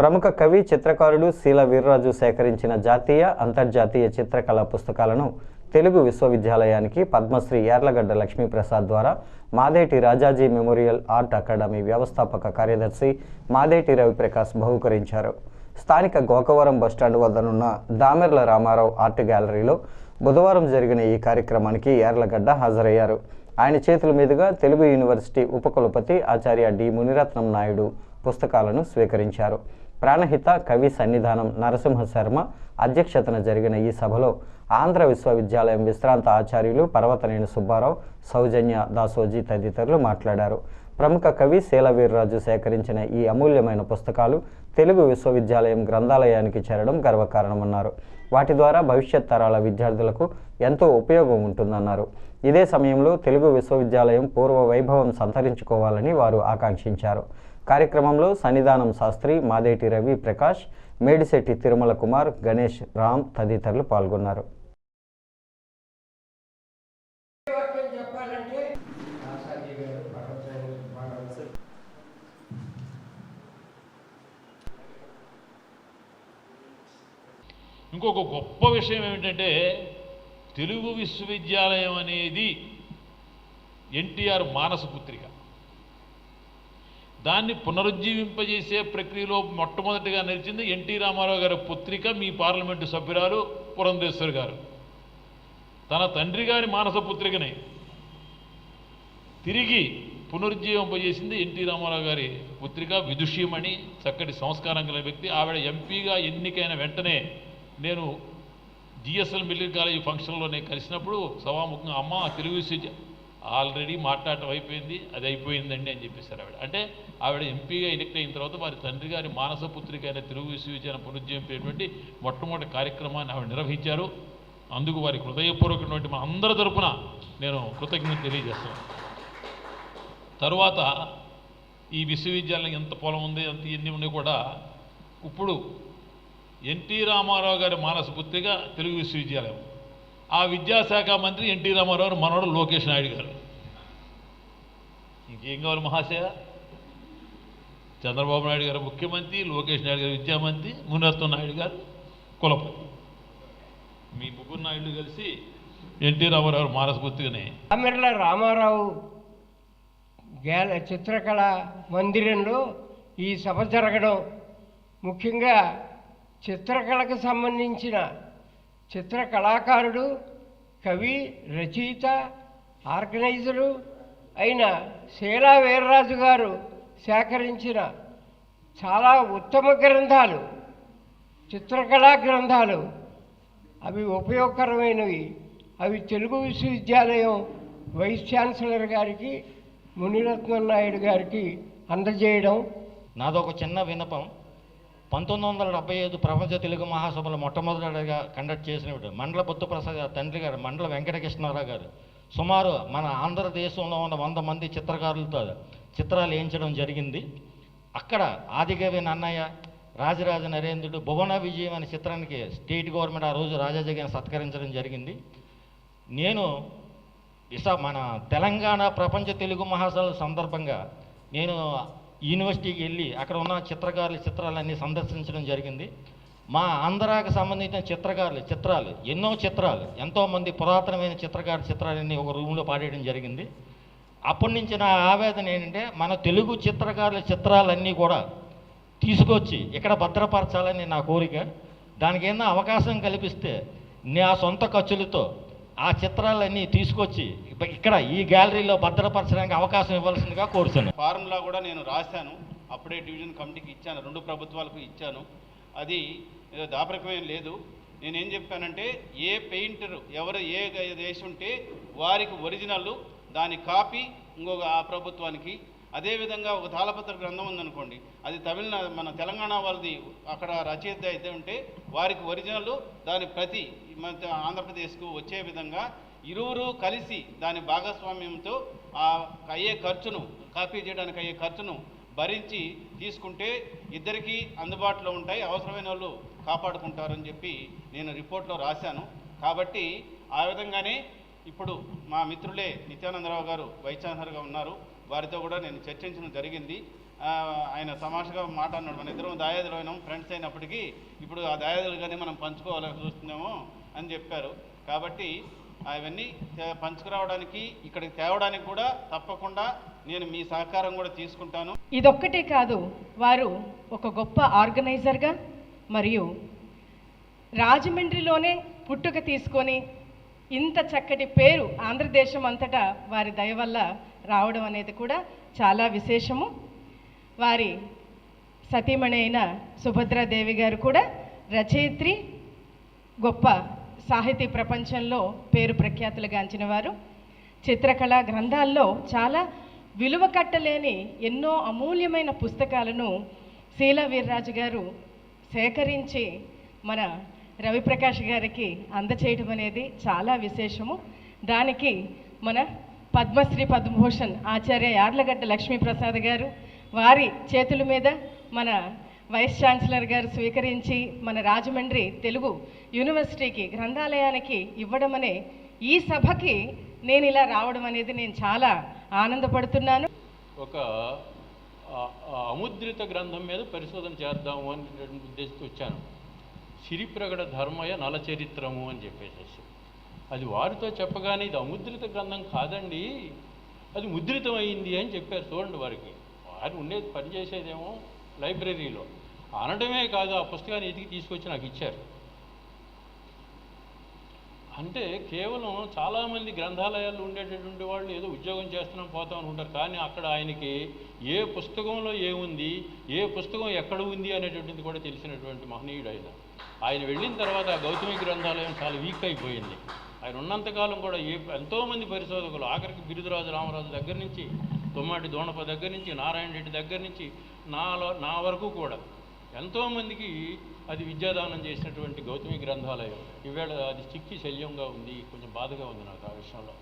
ప్రముఖ కవి చిత్రకారుడు శీల వీర్రాజు సేకరించిన జాతీయ అంతర్జాతీయ చిత్రకళా పుస్తకాలను తెలుగు విశ్వవిద్యాలయానికి పద్మశ్రీ యార్లగడ్డ లక్ష్మీప్రసాద్ ద్వారా Madeti Rajaji memorial art academy వ్యవస్థాపక కార్యదర్శి మాదేటి రవిప్రకాష్ బహూకరించారు. స్థానిక గోకవరం బస్టాండ్ వద్దనున్న దామెర్ల రామారావు ఆర్ట్ గ్యాలరీలో బుధవారం జరిగిన ఈ కార్యక్రమానికి యార్లగడ్డ హాజరయ్యారు. ఆయన చేతుల మీదుగా తెలుగు యూనివర్సిటీ ఉపకులపతి ఆచార్య డి మునిరత్నం నాయుడు పుస్తకాలను స్వీకరించారు. ప్రాణహిత కవి సన్నిధానం నరసింహ శర్మ అధ్యక్షతన జరిగిన ఈ సభలో ఆంధ్ర విశ్వవిద్యాలయం విశ్రాంత ఆచార్యులు పర్వతనేని సుబ్బారావు సౌజన్య దాసోజీ తదితరులు మాట్లాడారు. ప్రముఖ కవి శీలవీర్రాజు సేకరించిన ఈ అమూల్యమైన పుస్తకాలు తెలుగు విశ్వవిద్యాలయం గ్రంథాలయానికి చేరడం గర్వకారణమన్నారు. వాటి ద్వారా భవిష్యత్ తరాల విద్యార్థులకు ఎంతో ఉపయోగం ఉంటుందన్నారు. ఇదే సమయంలో తెలుగు విశ్వవిద్యాలయం పూర్వ వైభవం సంతరించుకోవాలని వారు ఆకాంక్షించారు. కార్యక్రమంలో సన్నిధానం శాస్త్రి మాదేటి రవి ప్రకాష్ మేడిశెట్టి తిరుమల కుమార్ గణేష్ రామ్ తదితరులు పాల్గొన్నారు. ఇంకొక గొప్ప విషయం ఏమిటంటే తెలుగు విశ్వవిద్యాలయం అనేది ఎన్టీఆర్ మానస పుత్రిక. దాన్ని పునరుజ్జీవింపజేసే ప్రక్రియలో మొట్టమొదటిగా నిలిచింది ఎన్టీ రామారావు గారి పుత్రిక మీ పార్లమెంటు సభ్యురాలు పురంధేశ్వర్ గారు. తన తండ్రి గారి మానస పుత్రికని తిరిగి పునరుజ్జీవింపజేసింది ఎన్టీ రామారావు గారి పుత్రిక విదుషీమణి చక్కటి సంస్కారం గల వ్యక్తి. ఆవిడ ఎంపీగా ఎన్నికైన వెంటనే నేను జిఎస్ఎల్ మిలిటరీ కాలేజీ ఫంక్షన్లో నేను కలిసినప్పుడు సభాముఖంగా అమ్మ తెలుగు ఆల్రెడీ మాట్లాడటం అయిపోయింది అది అయిపోయిందండి అని చెప్పేశారు ఆవిడ. అంటే ఆవిడ ఎంపీగా ఎన్నిక అయిన తర్వాత వారి తండ్రి గారి మానసపుత్రిక అయిన తెలుగు విశ్వవిద్యాలయం పునరుజ్జీవింపేటువంటి మొట్టమొదటి కార్యక్రమాన్ని ఆవిడ నిర్వహించారు. అందుకు వారికి హృదయపూర్వకమైనటువంటి మన అందరి తరపున నేను కృతజ్ఞత తెలియజేస్తాను తరువాత ఈ విశ్వవిద్యాలయం ఎంత పొలం ఉంది ఎంత ఎన్ని ఉన్నాయి కూడా ఇప్పుడు ఎన్టీ రామారావు గారి మానస పుత్రిక తెలుగు విశ్వవిద్యాలయం. ఆ విద్యాశాఖ మంత్రి ఎన్టీ రామారావు గారు మనవడు లోకేష్ నాయుడు గారు. ఇంకేం కావాలి మహాశయ? చంద్రబాబు నాయుడు గారు ముఖ్యమంత్రి లోకేష్ నాయుడు గారు విద్యామంత్రి మునిరత్నం నాయుడు గారు కులపతి. మీ ముగ్గురు నాయుడు కలిసి ఎన్టీ రామారావు గారు మానస అమెర్ల రామారావు గ్యాల చిత్రకళ మందిరంలో ఈ సభ జరగడం ముఖ్యంగా చిత్రకళకు సంబంధించిన చిత్ర కళాకారుడు కవి రచయిత ఆర్గనైజరు అయిన శీలా వీర్రాజు గారు సేకరించిన చాలా ఉత్తమ గ్రంథాలు చిత్రకళా గ్రంథాలు. అవి ఉపయోగకరమైనవి. అవి తెలుగు విశ్వవిద్యాలయం వైస్ ఛాన్సలర్ గారికి మునిరత్నం నాయుడు గారికి అందజేయడం. నాదొక చిన్న వినపం పంతొమ్మిది వందల డెబ్బై ఐదు ప్రపంచ తెలుగు మహాసభలు మొట్టమొదటిగా కండక్ట్ చేసిన మండల బుద్ధప్రసాద్ గారు తండ్రి గారు మండల వెంకటకృష్ణారావు గారు. సుమారు మన ఆంధ్రదేశంలో ఉన్న వంద మంది చిత్రకారులతో చిత్రాలు వేయించడం జరిగింది. అక్కడ ఆదికవి నన్నయ్య రాజరాజ నరేంద్రుడు భువన విజయం అనే చిత్రానికి స్టేట్ గవర్నమెంట్ ఆ రోజు రాజాజీ సత్కరించడం జరిగింది. నేను విశా మన తెలంగాణ ప్రపంచ తెలుగు మహాసభల సందర్భంగా నేను యూనివర్సిటీకి వెళ్ళి అక్కడ ఉన్న చిత్రకారుల చిత్రాలన్నీ సందర్శించడం జరిగింది. మా ఆంధ్రాకు సంబంధించిన చిత్రకారులు చిత్రాలు ఎన్నో చిత్రాలు ఎంతోమంది పురాతనమైన చిత్రకారుల చిత్రాలన్నీ ఒక రూమ్లో పాడేయడం జరిగింది. అప్పటి నుంచి నా ఆవేదన ఏంటంటే మన తెలుగు చిత్రకారుల చిత్రాలన్నీ కూడా తీసుకొచ్చి ఇక్కడ భద్రపరచాలని నా కోరిక. దానికి ఏదైనా అవకాశం కల్పిస్తే నా సొంత ఖర్చులతో ఆ చిత్రాలన్నీ తీసుకొచ్చి ఇక్కడ ఈ గ్యాలరీలో భద్రపరచడానికి అవకాశం ఇవ్వాల్సిందిగా కోరుతున్నాను. ఫార్ములా కూడా నేను రాశాను. అప్పుడే డివిజన్ కమిటీకి ఇచ్చాను. రెండు ప్రభుత్వాలకు ఇచ్చాను. అది ఏదో దాపరికమేం లేదు. నేనేం చెప్పానంటే ఏ పెయింటర్ ఎవరు ఏ దేశం ఉంటే వారికి ఒరిజినల్ దాని కాపీ ఇంకొక ఆ ప్రభుత్వానికి. అదేవిధంగా ఒక తాళపత్ర గ్రంథం ఉందనుకోండి. అది తమిళనాడు మన తెలంగాణ వాళ్ళది అక్కడ రచయిత అయితే ఉంటే వారికి ఒరిజినల్ దాని ప్రతి మన ఆంధ్రప్రదేశ్కు వచ్చే విధంగా ఇరువురు కలిసి దాని భాగస్వామ్యంతో ఆ అయ్యే ఖర్చును కాపీ చేయడానికి అయ్యే ఖర్చును భరించి తీసుకుంటే ఇద్దరికీ అందుబాటులో ఉంటాయి. అవసరమైన వాళ్ళు కాపాడుకుంటారని చెప్పి నేను రిపోర్ట్లో రాశాను. కాబట్టి ఆ విధంగానే ఇప్పుడు మా మిత్రులే నిత్యానందరావు గారు వైస్ ఛాన్సలర్గా ఉన్నారు. వారితో కూడా నేను చర్చించడం జరిగింది. ఆయన సమాషగా మాట అన్నాడు మన ఇద్దరం దాయాదులు అయినాం ఫ్రెండ్స్ అయినప్పటికీ ఇప్పుడు ఆ దాయాదులుగానే మనం పంచుకోవాలని చూస్తున్నాము అని చెప్పారు. కాబట్టి అవన్నీ పంచుకురావడానికి ఇక్కడికి తేవడానికి కూడా తప్పకుండా నేను మీ సహకారం కూడా తీసుకుంటాను. ఇదొక్కటే కాదు వారు ఒక గొప్ప ఆర్గనైజర్గా మరియు రాజమండ్రిలోనే పుట్టుక తీసుకొని ఇంత చక్కటి పేరు ఆంధ్రదేశం అంతటా వారి దయ వల్ల రావడం అనేది కూడా చాలా విశేషము. వారి సతీమణి అయిన సుభద్రాదేవి గారు కూడా రచయిత్రి గొప్ప సాహితీ ప్రపంచంలో పేరు ప్రఖ్యాతులు గాంచిన వారు. చిత్రకళ గ్రంథాల్లో చాలా విలువ కట్టలేని ఎన్నో అమూల్యమైన పుస్తకాలను శీలా వీర్రాజు గారు సేకరించి మన రవిప్రకాష్ గారికి అందచేయడం అనేది చాలా విశేషము. దానికి మన పద్మశ్రీ పద్మభూషణ్ ఆచార్య యార్లగడ్డ లక్ష్మీప్రసాద్ గారు వారి చేతుల మీద మన వైస్ ఛాన్సలర్ గారు స్వీకరించి మన రాజమండ్రి తెలుగు యూనివర్సిటీకి గ్రంథాలయానికి ఇవ్వడం అనే ఈ సభకి నేను ఇలా రావడం అనేది నేను చాలా ఆనందపడుతున్నాను. ఒక అముద్రిత గ్రంథం మీద పరిశోధన చేద్దాము అని ఉద్దేశంతో వచ్చాను. సిరిప్రగడ ధర్మయ నలచరిత్రము అని చెప్పేసేసి. అది వారితో చెప్పగానే ఇది అముద్రిత గ్రంథం కాదండి. అది ముద్రితమైంది అని చెప్పారు చూడండి వారికి. వారు ఉండేది పనిచేసేదేమో లైబ్రరీలో. అనడమే కాదు ఆ పుస్తకాన్ని ఎతికి తీసుకొచ్చి నాకు ఇచ్చారు. అంటే కేవలం చాలామంది గ్రంథాలయాల్లో ఉండేటటువంటి వాళ్ళు ఏదో ఉద్యోగం చేస్తున్నాం పోతాం అనుకుంటారు. కానీ అక్కడ ఆయనకి ఏ పుస్తకంలో ఏముంది ఏ పుస్తకం ఎక్కడ ఉంది అనేటువంటిది కూడా తెలిసినటువంటి మహనీయుడు ఆయన. ఆయన వెళ్ళిన తర్వాత ఆ గౌతమి గ్రంథాలయం చాలా వీక్ అయిపోయింది. ఆయన ఉన్నంతకాలం కూడా ఏ ఎంతోమంది పరిశోధకులు ఆఖరికి బిరుదురాజు రామరాజు దగ్గర నుంచి తొమ్మాటి దోణప దగ్గర నుంచి నారాయణ రెడ్డి దగ్గర నుంచి నాలో నా వరకు కూడా ఎంతోమందికి అది విద్యాదానం చేసినటువంటి గౌతమి గ్రంథాలయం. ఈవేళ అది చిక్కి శల్యంగా ఉంది కొంచెం బాధగా ఉంది నాకు ఆ విషయంలో.